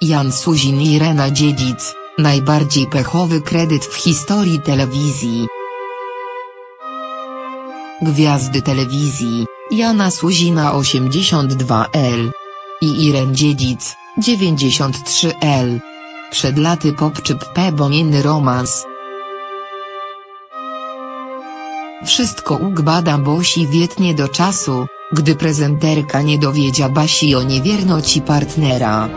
Jan Suzin i Irena Dziedzic, najbardziej pechowy kredyt w historii telewizji. Gwiazdy telewizji, Jana Suzina 82L i Iren Dziedzic, 93L. Przed laty popczyp P bomienny romans. Wszystko ugbada Bosi wietnie do czasu, gdy prezenterka nie dowiedzia Basi o niewierności partnera.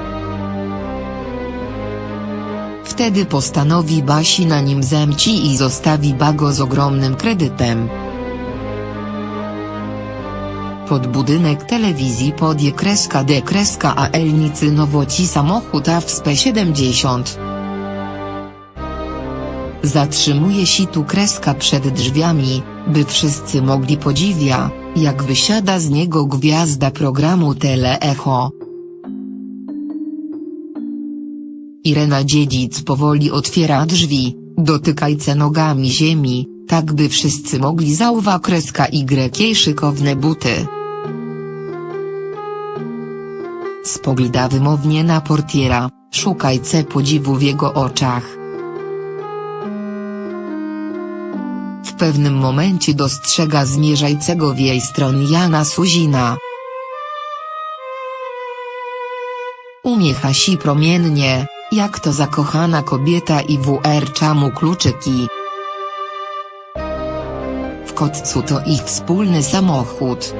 Wtedy postanowi Basi na nim zemci i zostawi Bago z ogromnym kredytem. Pod budynek telewizji podje kreska D kreska a Elnicy Nowoci samochód AWSP 70. Zatrzymuje się tu kreska przed drzwiami, by wszyscy mogli podziwia, jak wysiada z niego gwiazda programu Tele Echo. Irena Dziedzic powoli otwiera drzwi, dotykajce nogami ziemi, tak by wszyscy mogli zauwa kreska Y jej szykowne buty. Spogląda wymownie na portiera, szukajce podziwu w jego oczach. Pewnym momencie dostrzega zmierzajcego w jej stronę Jana Suzina. Umiecha się promiennie, jak to zakochana kobieta i WR mu kluczyki. W kotcu to ich wspólny samochód.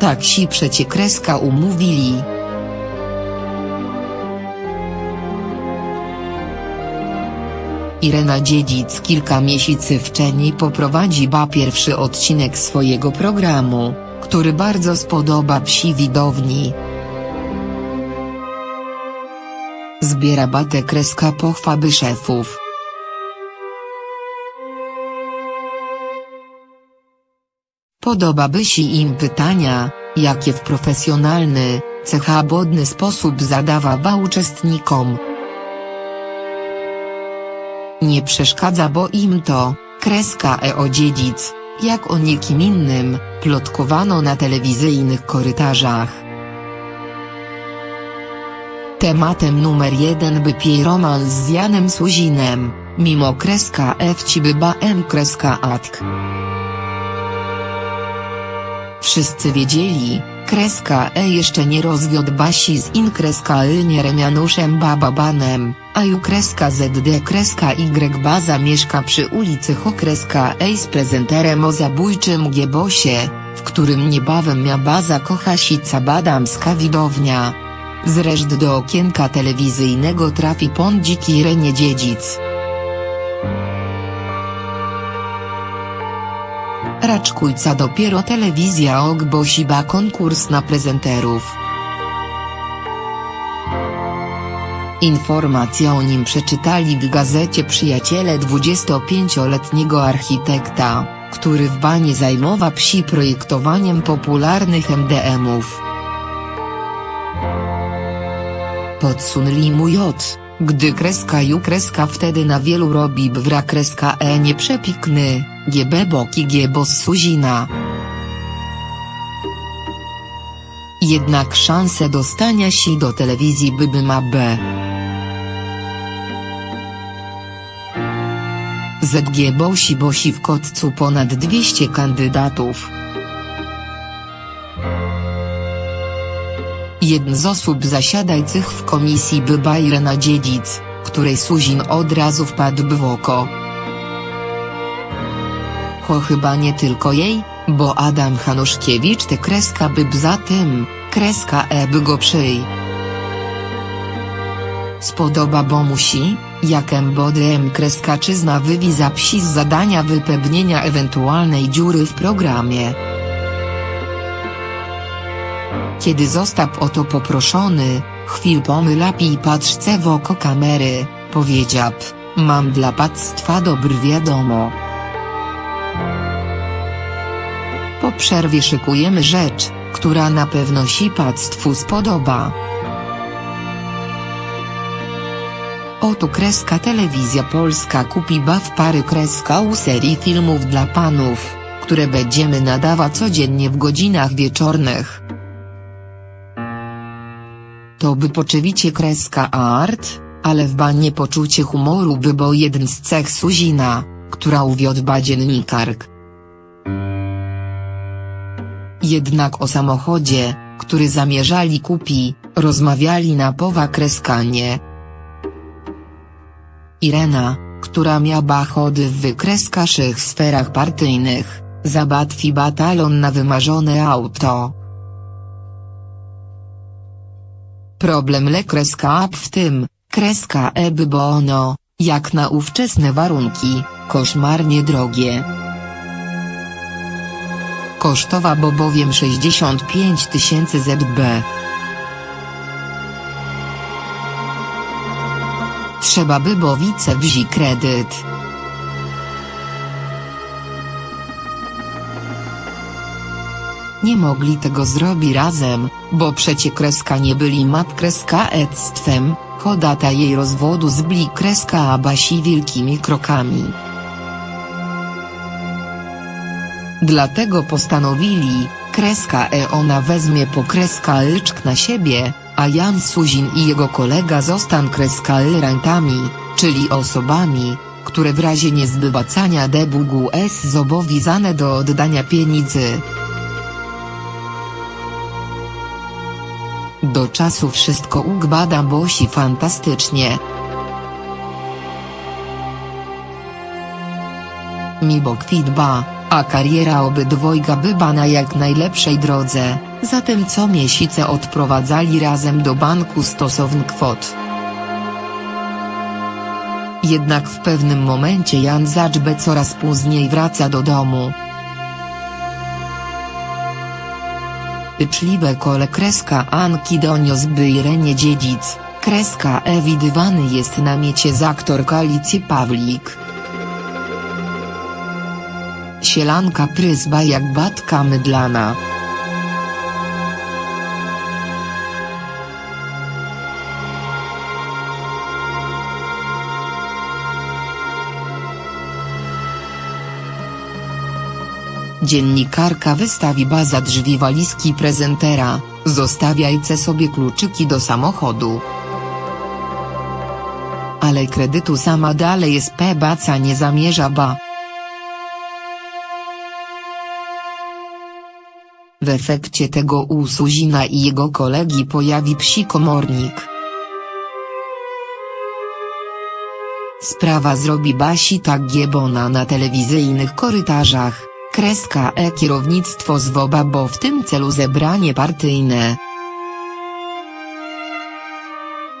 Tak si przecie kreska umówili. Irena Dziedzic kilka miesięcy wcześniej poprowadzi ba pierwszy odcinek swojego programu, który bardzo spodoba psi widowni. Zbiera batę kreska pochwaby szefów. Podobaby się im pytania, jakie w profesjonalny, cechabodny sposób zadawa ba uczestnikom. Nie przeszkadza bo im to, kreska e o dziedzic, jak o nikim innym, plotkowano na telewizyjnych korytarzach. Tematem numer jeden by pie romans z Janem Suzinem, mimo kreska F ci by ba M kreska atk. Wszyscy wiedzieli, kreska E jeszcze nie rozwiódł Basi z in kreska Y nie Remianuszem Bababanem, a ju kreska ZD kreska Y baza mieszka przy ulicy Ho kreska E z prezenterem o zabójczym Giebosie, w którym niebawem mia baza kocha sica badamska widownia. Zresztą do okienka telewizyjnego trafi pądzik Irenie Dziedzic. Raczkujca dopiero telewizja ogbosiba konkurs na prezenterów. Informacje o nim przeczytali w gazecie Przyjaciele 25-letniego architekta, który w banie zajmował psi projektowaniem popularnych MDM-ów. Podsunęli mu J, gdy kreska ju kreska wtedy na wielu robi bwra kreska E nie przepikny, GB boki giebo z Suzina. Jednak szanse dostania się do telewizji byby ma B. ZG Bosi Bosi w Kotcu ponad 200 kandydatów. Jeden z osób zasiadających w komisji była Irena Dziedzic, której Suzin od razu wpadł w oko. Cho chyba nie tylko jej, bo Adam Hanuszkiewicz te kreska by za tym, kreska e by go przyj. Spodoba bo musi, jakem bodem kreska czyzna wywi za psi z zadania wypełnienia ewentualnej dziury w programie. Kiedy został o to poproszony, chwil pomylapi i patrzce w oko kamery, powiedział, mam dla państwa dobry wiadomo. Po przerwie szykujemy rzecz, która na pewno się państwu spodoba. Oto kreska telewizja polska kupi baw pary kreska u serii filmów dla panów, które będziemy nadawać codziennie w godzinach wieczornych. To by poczywicie kreska art, ale w banie poczucie humoru by bo jeden z cech Suzina, która uwiodła dziennikark. Jednak o samochodzie, który zamierzali kupi, rozmawiali na powa kreskanie. Irena, która miała chody w wykreskaszych sferach partyjnych, zabatwi batalon na wymarzone auto. Problem le kreska w tym, kreska eby bo ono, jak na ówczesne warunki, koszmarnie drogie. Kosztowa bo bowiem 65 tysięcy ZB. Trzeba by bowice wzi kredyt. Nie mogli tego zrobić razem, bo przecie kreska nie byli mat kreska ectwem, jej rozwodu z bli kreska abasi wielkimi krokami. Dlatego postanowili, kreska e ona wezmie po kreska lczk na siebie, a Jan Suzin i jego kolega zostan kreska rentami, czyli osobami, które w razie niezbywacania debugu s zobowiązane do oddania pieniędzy. Do czasu wszystko ugbada bosi fantastycznie. Mi bo kwitba, a kariera obydwojga byba na jak najlepszej drodze, zatem co miesiące odprowadzali razem do banku stosowny kwot. Jednak w pewnym momencie Jan Zaczbe coraz później wraca do domu. Pyczliwe kole kreska Anki donios by Irenie dziedzic, kreska E widywany jest na miecie z aktor Kalicji Pawlik. Sielanka pryzba jak batka mydlana. Dziennikarka wystawi baza drzwi walizki prezentera, zostawiajce sobie kluczyki do samochodu. Ale kredytu sama dalej jest baca nie zamierza ba. W efekcie tego u Suzina i jego kolegi pojawi psi komornik. Sprawa zrobi Basi tak giebona na telewizyjnych korytarzach, kreska e kierownictwo zwoba bo w tym celu zebranie partyjne.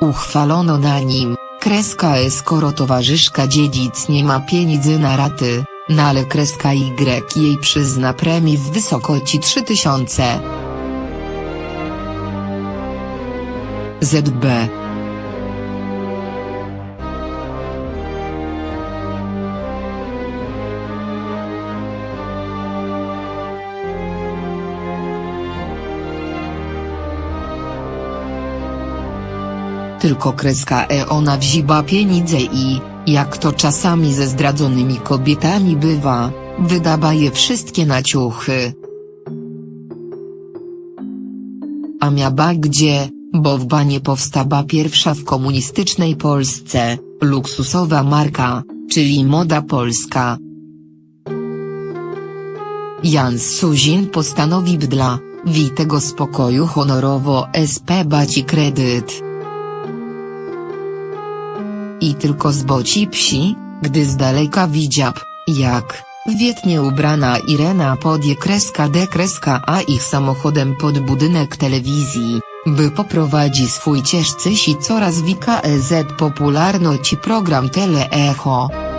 Uchwalono na nim, kreska e skoro towarzyszka dziedzic nie ma pieniędzy na raty, no ale kreska Y jej przyzna premii w wysokości 3000. ZB Tylko kreska e ona wziba pieniądze i, jak to czasami ze zdradzonymi kobietami bywa, wydaba je wszystkie na ciuchy. A miaba gdzie, bo w banie powstała pierwsza w komunistycznej Polsce, luksusowa marka, czyli moda polska. Jan Suzin postanowił dla, witego spokoju honorowo SP baci kredyt. I tylko z boci psi, gdy z daleka widział, jak, wietnie ubrana Irena podje kreska D kreska A ich samochodem pod budynek telewizji, by poprowadzi swój cieszcy si coraz wika EZ popularności program Tele Echo.